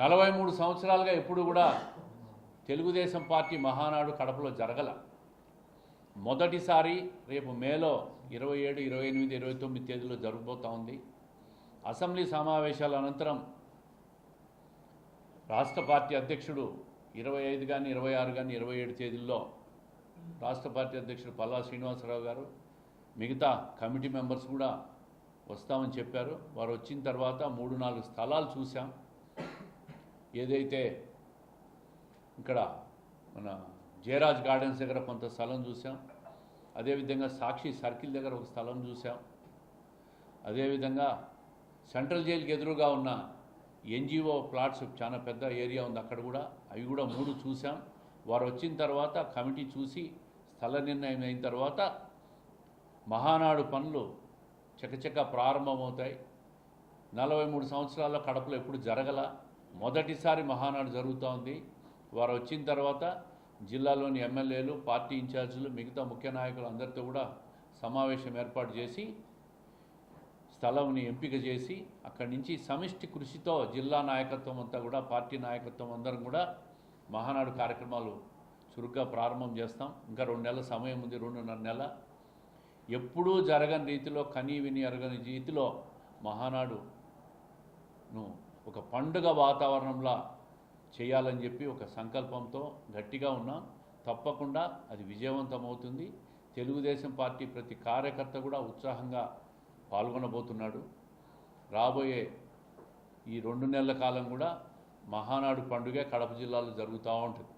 నలభై మూడు సంవత్సరాలుగా ఎప్పుడు కూడా తెలుగుదేశం పార్టీ మహానాడు కడపలో జరగల. మొదటిసారి రేపు మేలో ఇరవై ఏడు ఇరవై ఎనిమిది ఇరవై తొమ్మిది తేదీలో జరగబోతూ ఉంది. అసెంబ్లీ సమావేశాల అనంతరం రాష్ట్ర పార్టీ అధ్యక్షుడు ఇరవై ఐదు కానీ ఇరవై ఆరు కానీ ఇరవై ఏడు తేదీల్లో రాష్ట్ర పార్టీ అధ్యక్షుడు పల్లా శ్రీనివాసరావు గారు మిగతా కమిటీ మెంబర్స్ కూడా వస్తామని చెప్పారు. వారు వచ్చిన తర్వాత మూడు నాలుగు స్థలాలు చూసాం ఏదైతే ఇక్కడ మన జయరాజ్ గార్డెన్స్ దగ్గర కొంత స్థలం చూసాం అదేవిధంగా సాక్షి సర్కిల్ దగ్గర ఒక స్థలం చూసాం అదేవిధంగా సెంట్రల్ జైలుకి ఎదురుగా ఉన్న ఎన్జిఓ ప్లాట్స్ చాలా పెద్ద ఏరియా ఉంది అక్కడ కూడా అవి కూడా మూడు చూసాం. వారు వచ్చిన తర్వాత కమిటీ చూసి స్థల నిర్ణయం అయిన తర్వాత మహానాడు పనులు చకచక ప్రారంభమవుతాయి. నలభై మూడు సంవత్సరాల్లో కడపలో ఎప్పుడు జరగల మొదటిసారి మహానాడు జరుగుతూ ఉంది. వారు వచ్చిన తర్వాత జిల్లాలోని ఎమ్మెల్యేలు పార్టీ ఇన్ఛార్జీలు మిగతా ముఖ్య నాయకులు అందరితో కూడా సమావేశం ఏర్పాటు చేసి స్థలంని ఎంపిక చేసి అక్కడి నుంచి సమిష్టి కృషితో జిల్లా నాయకత్వం అంతా కూడా పార్టీ నాయకత్వం అందరం కూడా మహానాడు కార్యక్రమాలు చురుగ్గా ప్రారంభం చేస్తాం. ఇంకా రెండు నెలల సమయం ఉంది రెండున్నర నెల. ఎప్పుడూ జరగని రీతిలో కనీ విని ఎరగని రీతిలో మహానాడును ఒక పండుగ వాతావరణంలో చేయాలని చెప్పి ఒక సంకల్పంతో గట్టిగా ఉన్నాం తప్పకుండా అది విజయవంతమవుతుంది. తెలుగుదేశం పార్టీ ప్రతి కార్యకర్త కూడా ఉత్సాహంగా పాల్గొనబోతున్నాడు. రాబోయే ఈ రెండు నెలల కాలం కూడా మహానాడు పండుగ కడప జిల్లాలో జరుగుతూ ఉంటుంది.